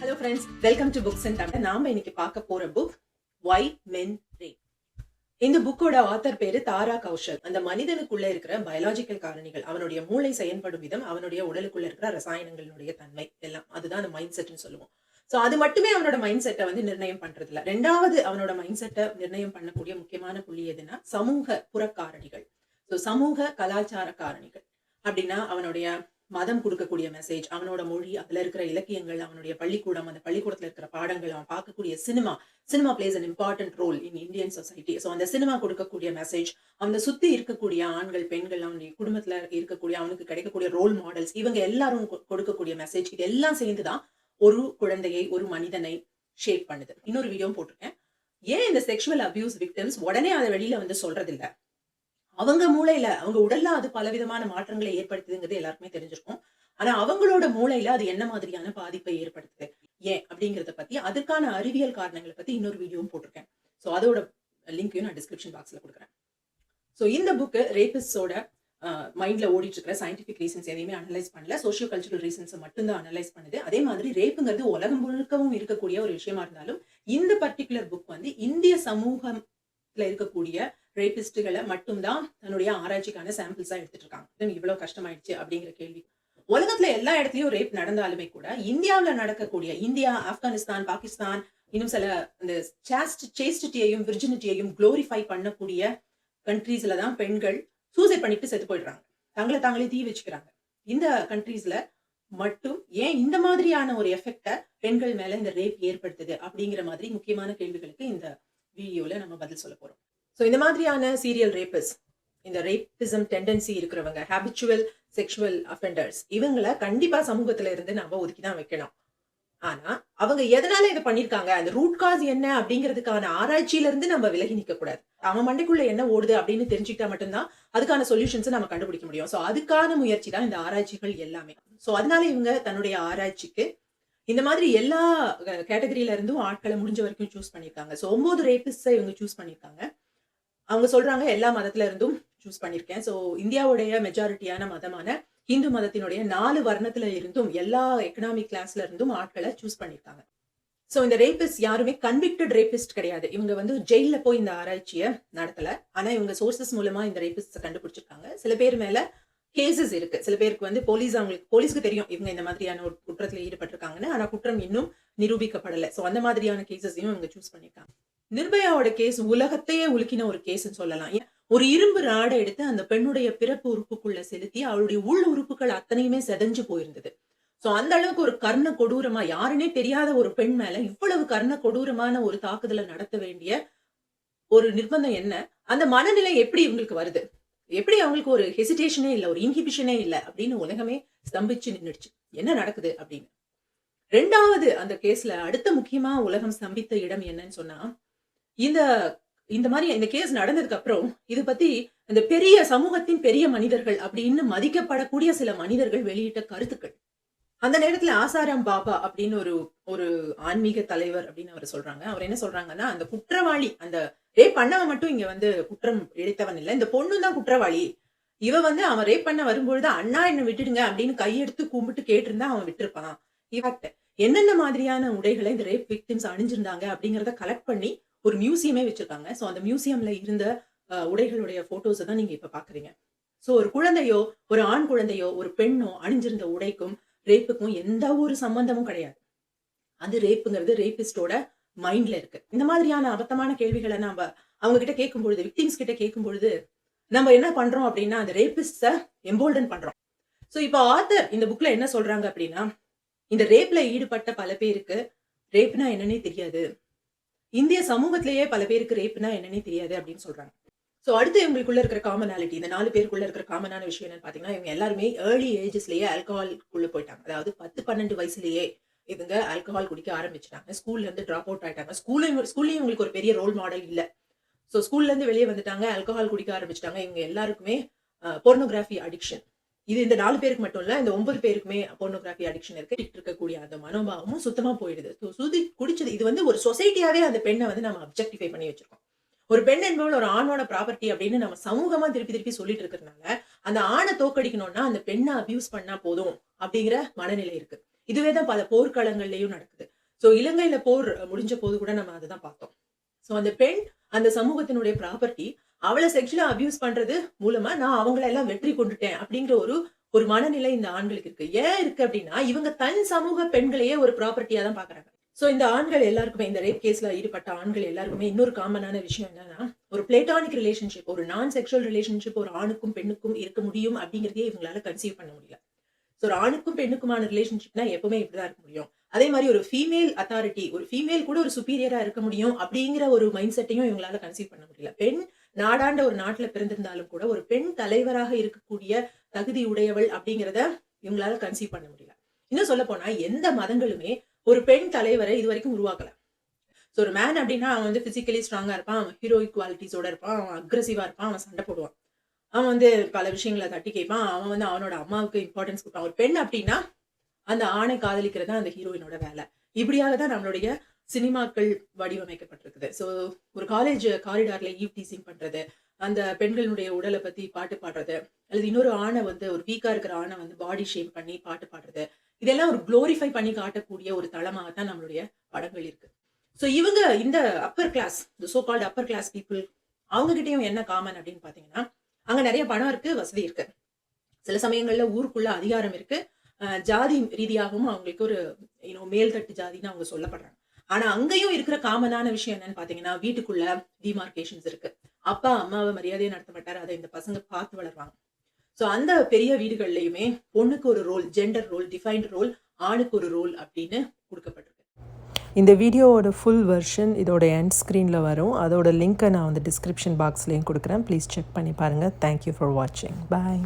Hello friends welcome to books and Tamil நாம இன்னைக்கு பார்க்க போற புக் வை மென் ரே இந்த புக்கோட ஆத்தர் பேரு தாரா கௌஷல். அந்த மனிதனுக்குள்ள இருக்கிற பயாலஜிக்கல் காரணிகள் அவனுடைய மூளை செயல்படும் விதம் அவனுடைய உடலுக்குள்ள இருக்கிற ரசாயனங்களுடைய தன்மை எல்லாம். அதுதான் அந்த மைண்ட் செட்னு சொல்லுவோம். சோ அது மட்டுமே அவனோட மைண்ட் செட்டை வந்து நிர்ணயம் பண்றது இல்ல ரெண்டாவது அவனோட மைண்ட் செட்டை நிர்ணயம் பண்ணக்கூடிய முக்கியமான புள்ளி எதுனா சமூக புறக்காரணிகள். ஸோ சமூக கலாச்சார காரணிகள். அப்படின்னா அவனுடைய மதம் கொடுக்கக்கூடிய மெசேஜ் அவனோட மொழி அதுல இருக்கிற இலக்கியங்கள் அவனுடைய பள்ளிக்கூடம் அந்த பள்ளிக்கூடத்துல இருக்கிற பாடங்கள் அவன் பார்க்கக்கூடிய cinema cinema plays an important role in Indian society so அந்த சினிமா கொடுக்கக்கூடிய மெசேஜ் அவனை சுத்தி இருக்கக்கூடிய ஆண்கள் பெண்கள் அவனுடைய குடும்பத்துல இருக்கக்கூடிய அவனுக்கு கிடைக்கக்கூடிய ரோல் மாடல்ஸ் இவங்க எல்லாரும் கொடுக்கக்கூடிய மெசேஜ் இது எல்லாம் சேர்ந்துதான் ஒரு குழந்தையை ஒரு மனிதனை ஷேப் பண்ணுது. இன்னொரு வீடியோ போட்டிருக்கேன். ஏன் இந்த செக்ஷுவல் அபியூஸ் விக்டிம்ஸ் உடனே அதை வெளியில வந்து சொல்றது இல்ல அவங்க மூளையில அவங்க உடல்ல அது பலவிதமான மாற்றங்களை ஏற்படுத்துதுங்கிறது எல்லாருக்குமே தெரிஞ்சிருக்கும். ஆனா அவங்களோட மூளையில அது என்ன மாதிரியான பாதிப்பை ஏற்படுத்துது? ஏன்? அப்படிங்கறத பத்தி அதுக்கான அறிவியல் காரணங்களை பத்தி இன்னொரு வீடியோவும் போட்டிருக்கேன். ஸோ அதோட லிங்கையும் நான் டிஸ்கிரிப்ஷன் பாக்ஸ்ல கொடுக்குறேன். ஸோ இந்த புக்கு ரேபிஸ்டோட மைண்ட்ல ஓடிட்டு இருக்கிற சயின்டிபிக் ரீசன்ஸ் எதையுமே அனலைஸ் பண்ணல. சோஷியோ கல்ச்சுரல் ரீசன்ஸை மட்டும்தான் அனலைஸ் பண்ணுது. அதே மாதிரி ரேப்புங்கிறது உலகம் முழுக்கவும் இருக்கக்கூடிய ஒரு விஷயமா இருந்தாலும் இந்த பர்டிகுலர் புக் வந்து இந்திய சமூகத்துல இருக்கக்கூடிய ரேபிஸ்டுகளை மட்டும்தான் தன்னுடைய ஆராய்ச்சிக்கான சாம்பிள்ஸா எடுத்துட்டு இருக்காங்க இவ்வளோ இவ்வளவு கஷ்டமாயிடுச்சு அப்படிங்கிற கேள்வி. உலகத்துல எல்லா இடத்துலயும் ரேப் நடந்தாலுமே கூட இந்தியாவுல நடக்கக்கூடிய இந்தியா ஆப்கானிஸ்தான் பாகிஸ்தான் இன்னும் சில இந்த சேஸ்ட் சேஸ்டிட்டியையும் விர்ஜினிட்டியையும் குளோரிஃபை பண்ணக்கூடிய கண்ட்ரீஸ்ல தான் பெண்கள் சூசைட் பண்ணிட்டு செத்து போயிடுறாங்க. தங்களை தாங்களே தீ வச்சுக்கிறாங்க. இந்த கண்ட்ரீஸ்ல மட்டும் ஏன் இந்த மாதிரியான ஒரு எஃபெக்டை பெண்கள் மேல இந்த ரேப் ஏற்படுத்துது அப்படிங்கிற மாதிரி முக்கியமான கேள்விகளுக்கு இந்த வீடியோல நம்ம பதில் சொல்ல போறோம். ஸோ இந்த மாதிரியான சீரியல் ரேப்பஸ் இந்த ரேப்பிசம் டெண்டன்சி இருக்கிறவங்க ஹேபிச்சுவல் செக்ஷுவல் அஃபெண்டர்ஸ் இவங்களை கண்டிப்பாக சமூகத்தில் இருந்து நம்ம ஒதுக்கி தான் வைக்கணும். ஆனா அவங்க எதனால இதை பண்ணிருக்காங்க? அந்த ரூட் காஸ் என்ன அப்படிங்கிறதுக்கான ஆராய்ச்சியில இருந்து நம்ம விலகி நிக்க கூடாது. அவன் மண்டைக்குள்ள என்ன ஓடுது அப்படின்னு தெரிஞ்சுக்கிட்டா மட்டும்தான் அதுக்கான சொல்யூஷன்ஸ் நம்ம கண்டுபிடிக்க முடியும். ஸோ அதுக்கான முயற்சி தான் இந்த ஆராய்ச்சிகள் எல்லாமே. ஸோ அதனால இவங்க தன்னுடைய ஆராய்ச்சிக்கு இந்த மாதிரி எல்லா கேட்டகரியில இருந்தும் ஆட்களை முடிஞ்ச வரைக்கும் சூஸ் பண்ணியிருக்காங்க ஸோ ஒன்பது ரேப்பிஸ்ஸை இவங்க சூஸ் பண்ணியிருக்காங்க அவங்க சொல்றாங்க எல்லா மதத்துல இருந்தும் சூஸ் பண்ணியிருக்கேன் ஸோ இந்தியாவுடைய மெஜாரிட்டியான மதமான இந்து மதத்தினுடைய நாலு வர்ணத்துல இருந்தும் எல்லா எக்கனாமிக் கிளாஸ்ல இருந்தும் ஆட்களை சூஸ் பண்ணியிருக்காங்க ஸோ இந்த ரேபிஸ்ட் யாருமே கன்விக்டட் ரேபிஸ்ட் கிடையாது. இவங்க வந்து ஜெயிலில் போய் இந்த ஆராய்ச்சியை நடத்தல. ஆனால் இவங்க சோர்சஸ் மூலமா இந்த ரேபிஸ்ட்டை கண்டுபிடிச்சிருக்காங்க. சில பேர் மேல கேசஸ் இருக்கு. சில பேருக்கு வந்து போலீஸ் அவங்களுக்கு போலீஸ்க்கு தெரியும் இவங்க இந்த மாதிரியான ஒரு குற்றத்தில் ஈடுபட்டிருக்காங்கன்னு. ஆனால் குற்றம் இன்னும் நிரூபிக்கப்படலை. ஸோ அந்த மாதிரியான கேசஸையும் இவங்க சூஸ் பண்ணியிருக்காங்க நிர்பயாவோட கேஸ் உலகத்தையே உலுக்கின ஒரு கேஸ்ன்னு சொல்லலாம். ஏன்? ஒரு இரும்பு ராடை எடுத்து அந்த பெண்ணுடைய பிறப்பு உறுப்புக்குள்ள செலுத்தி அவளுடைய உள் உறுப்புகள் அத்தனையுமே செதஞ்சு போயிருந்தது. ஸோ அந்த அளவுக்கு ஒரு கர்ண கொடூரமா யாருன்னே தெரியாத ஒரு பெண் மேல இவ்வளவு கர்ண கொடூரமான ஒரு தாக்குதலை நடத்த வேண்டிய ஒரு நிர்பந்தம் என்ன? அந்த மனநிலை எப்படி இவங்களுக்கு வருது? எப்படி அவங்களுக்கு ஒரு ஹெசிடேஷனே இல்லை ஒரு இன்ஹிபிஷனே இல்லை அப்படின்னு உலகமே ஸ்தம்பிச்சு நின்றுடுச்சு என்ன நடக்குது அப்படின்னு. ரெண்டாவது அந்த கேஸ்ல அடுத்த முக்கியமா உலகம் ஸ்தம்பித்த இடம் என்னன்னு சொன்னா இந்த இந்த மாதிரி இந்த கேஸ் நடந்ததுக்கு அப்புறம் இது பத்தி இந்த பெரிய சமூகத்தின் பெரிய மனிதர்கள் அப்படின்னு மதிக்கப்படக்கூடிய சில மனிதர்கள் வெளியிட்ட கருத்துக்கள். அந்த நேரத்துல ஆசாராம் பாபா அப்படின்னு ஒரு ஒரு ஆன்மீக தலைவர் அப்படின்னு அவர் சொல்றாங்க. அவர் என்ன சொல்றாங்கன்னா அந்த குற்றவாளி அந்த ரேப் பண்ணவன் மட்டும் இங்க வந்து குற்றம் இழைத்தவன் இல்ல. இந்த பொண்ணு தான் குற்றவாளி. இவ வந்து அவன் ரேப் பண்ண வரும்பொழுது அண்ணா என்ன விட்டுடுங்க அப்படின்னு கையெடுத்து கும்பிட்டு கேட்டிருந்தா அவன் விட்டுருப்பான். இவட்ட என்னென்ன மாதிரியான உடைகளை இந்த ரேப் விக்டிம்ஸ் அணிஞ்சிருந்தாங்க அப்படிங்கிறத கலெக்ட் பண்ணி ஒரு மியூசியமே வச்சிருக்காங்க. ஸோ அந்த மியூசியம்ல இருந்த உடைகளுடைய போட்டோஸை தான் நீங்க இப்ப பாக்குறீங்க. ஸோ ஒரு குழந்தையோ ஒரு ஆண் குழந்தையோ ஒரு பெண்ணோ அணிஞ்சிருந்த உடைக்கும் ரேப்புக்கும் எந்த ஒரு சம்பந்தமும் கிடையாது. அது ரேப்புங்கிறது ரேபிஸ்டோட மைண்ட்ல இருக்கு. இந்த மாதிரியான அபத்தமான கேள்விகளை நாம அவங்க கிட்ட கேட்கும் பொழுது விக்டிம்ஸ் கிட்ட கேட்கும் பொழுது நம்ம என்ன பண்றோம் அப்படின்னா அந்த ரேபிஸ்ட எம்போல்டன் பண்றோம். ஸோ இப்போ ஆத்தர் இந்த புக்ல என்ன சொல்றாங்க அப்படின்னா இந்த ரேப்ல ஈடுபட்ட பல பேருக்கு ரேப்னா என்னன்னே தெரியாது. இந்திய சமூகத்திலேயே பல பேருக்கு ரேப்னா என்னன்னே தெரியாது அப்படின்னு சொல்றாங்க. ஸோ அடுத்து இவங்களுக்குள்ள இருக்கிற காமனாலிட்டி இந்த நாலு பேருக்குள்ள இருக்கிற காமனான விஷயம் என்னன்னு பாத்தீங்கன்னா இவங்க எல்லாருமே ஏர்லி ஏஜஸ்லயே ஆல்கஹால்குள்ள போயிட்டாங்க. அதாவது பத்து பன்னெண்டு வயசுலயே இவங்க ஆல்கஹால் குடிக்க ஆரம்பிச்சிட்டாங்க. ஸ்கூல்ல இருந்து ட்ராப் அவுட் ஆயிட்டாங்க. ஸ்கூல்ல ஸ்கூல்லயும் இவங்களுக்கு ஒரு பெரிய ரோல் மாடல் இல்ல. ஸோ ஸ்கூல்ல இருந்து வெளியே வந்துட்டாங்க ஆல்கஹால் குடிக்க ஆரம்பிச்சிட்டாங்க. இவங்க எல்லாருக்குமே போர்னோகிராஃபி அடிக்ஷன் இது இந்த நாலு பேருக்கு மட்டும் இல்ல இந்த ஒன்பது பேருக்குமே போர்னோகிராஃபி அடிக்ஷன் இருக்கு. இருக்கக்கூடிய அந்த மனோபாவமும் சுத்தமா போயிடுது. சுதி குடிச்சது இது வந்து ஒரு சொசைட்டியாவே அந்த பெண்ணை வந்து நம்ம அப்ஜெக்டிஃபை பண்ணி வச்சிருக்கோம். ஒரு பெண் என்பவள் ஒரு ஆணோட ப்ராப்பர்ட்டி அப்படின்னு நம்ம சமூகமா திருப்பி திருப்பி சொல்லிட்டு இருக்கிறதுனால அந்த ஆணை தோக்கடிக்கணும்னா அந்த பெண்ணை அபியூஸ் பண்ணா போதும் அப்படிங்கிற மனநிலை இருக்கு. இதுவே தான் பல போர்க்களங்கள்லயும் நடக்குது. ஸோ இலங்கையில போர் முடிஞ்ச போது கூட நம்ம அதை தான் பார்த்தோம். ஸோ அந்த பெண் அந்த சமூகத்தினுடைய ப்ராப்பர்ட்டி அவளை செக்ஷுவலா அபியூஸ் பண்றது மூலமா நான் அவங்கள எல்லாம் வெற்றி கொண்டுட்டேன் அப்படிங்கிற ஒரு ஒரு மனநிலை இந்த ஆண்களுக்கு இருக்கு. ஏன் இருக்கு அப்படின்னா இவங்க தன் சமூக பெண்களையே ஒரு ப்ராப்பர்ட்டியா தான் பாக்குறாங்க சோ இந்த ஆண்கள் எல்லாருக்குமே இந்த ரேப் கேஸ்ல ஈடுபட்ட ஆண்கள் எல்லாருக்குமே இன்னொரு காமனான விஷயம் என்னன்னா ஒரு பிளேட்டானிக் ரிலேஷன்ஷிப் ஒரு நான் செக்ஷுவல் ரிலேஷன்ஷிப் ஒரு ஆணுக்கும் பெண்ணுக்கும் இருக்க முடியும் அப்படிங்கிறதே இவங்களால கன்சீவ் பண்ண முடியல. ஸோ ஒரு ஆணுக்கும் பெண்ணுக்குமான ரிலேஷன்ஷிப்னா எப்பவுமே இப்படிதான் இருக்க முடியும். அதே மாதிரி ஒரு ஃபீமேல் அத்தாரிட்டி ஒரு ஃபீமேல் கூட ஒரு சுப்பீரியரா இருக்க முடியும் அப்படிங்கிற ஒரு மைண்ட் செட்டையும் இவங்களால கன்சீவ் பண்ண முடியல. பெண் நாடாண்ட ஒரு நாட்டுல பிறந்திருந்தாலும் கூட ஒரு பெண் தலைவராக இருக்கக்கூடிய தகுதி உடையவள் அப்படிங்கிறத இவங்களால கன்சீவ் பண்ண முடியல. இன்னும் சொல்ல போனா எந்த மதங்களுமே ஒரு பெண் தலைவரை இது வரைக்கும் உருவாக்கல. ஸோ ஒரு மேன் அப்படின்னா அவன் வந்து பிசிக்கலி ஸ்ட்ராங்கா இருப்பான் அவன் ஹீரோயிக் குவாலிட்டிஸோட இருப்பான் அவன் அக்ரஸிவா இருப்பான் அவன் சண்டை போடுவான். அவன் வந்து பல விஷயங்களை தட்டி கேட்பான் அவன் வந்து அவனோட அம்மாவுக்கு இம்பார்ட்டன்ஸ் கொடுப்பான். ஒரு பெண் அப்படின்னா அந்த ஆணை காதலிக்கிறது தான் அந்த ஹீரோயினோட வேலை. இப்படியாக தான் நம்மளுடைய சினிமாக்கள் வடிவமைக்கப்பட்டிருக்குது. ஸோ ஒரு காலேஜ் காரிடார்ல ஈவ் டீசிங் பண்றது அந்த பெண்களுடைய உடலை பத்தி பாட்டு பாடுறது அல்லது இன்னொரு ஆணை வந்து ஒரு வீக்கா இருக்கிற ஆணை வந்து பாடி ஷேப் பண்ணி பாட்டு பாடுறது இதெல்லாம் ஒரு குளோரிஃபை பண்ணி காட்டக்கூடிய ஒரு தளமாக தான் நம்மளுடைய படங்கள் இருக்கு. ஸோ இவங்க இந்த upper class so called upper class people அவங்ககிட்டயும் என்ன காமன் அப்படின்னு பாத்தீங்கன்னா அங்க நிறைய பணம் இருக்கு வசதி இருக்கு. சில சமயங்கள்ல ஊருக்குள்ள அதிகாரம் இருக்கு. அஹ் ஜாதி ரீதியாகவும் அவங்களுக்கு ஒரு மேல்தட்டு ஜாதின்னு அவங்க சொல்லப்படுறாங்க. ஆனா அங்கேயும் இருக்கிற காமனான விஷயம் என்னன்னு பாத்தீங்கன்னா வீட்டுக்குள்ள டிமார்கேஷன்ஸ் இருக்கு. அப்பா அம்மாவை மரியாதையை நடத்த மாட்டாரு. அதை இந்த பசங்க பார்த்து வளர்வாங்க ஸோ அந்த பெரிய வீடுகள்லையுமே பொண்ணுக்கு ஒரு role gender role defined role ஆணுக்கு ஒரு ரோல் அப்படின்னு கொடுக்கப்பட்டிருக்கு. இந்த வீடியோவோட ஃபுல் வெர்ஷன் இதோட எண்ட் ஸ்க்ரீனில் வரும். அதோட லிங்க்கை நான் வந்து டிஸ்கிரிப்ஷன் பாக்ஸ்லேயும் கொடுக்குறேன். ப்ளீஸ் செக் பண்ணி பாருங்கள் தேங்க்யூ ஃபார் வாட்சிங் பாய்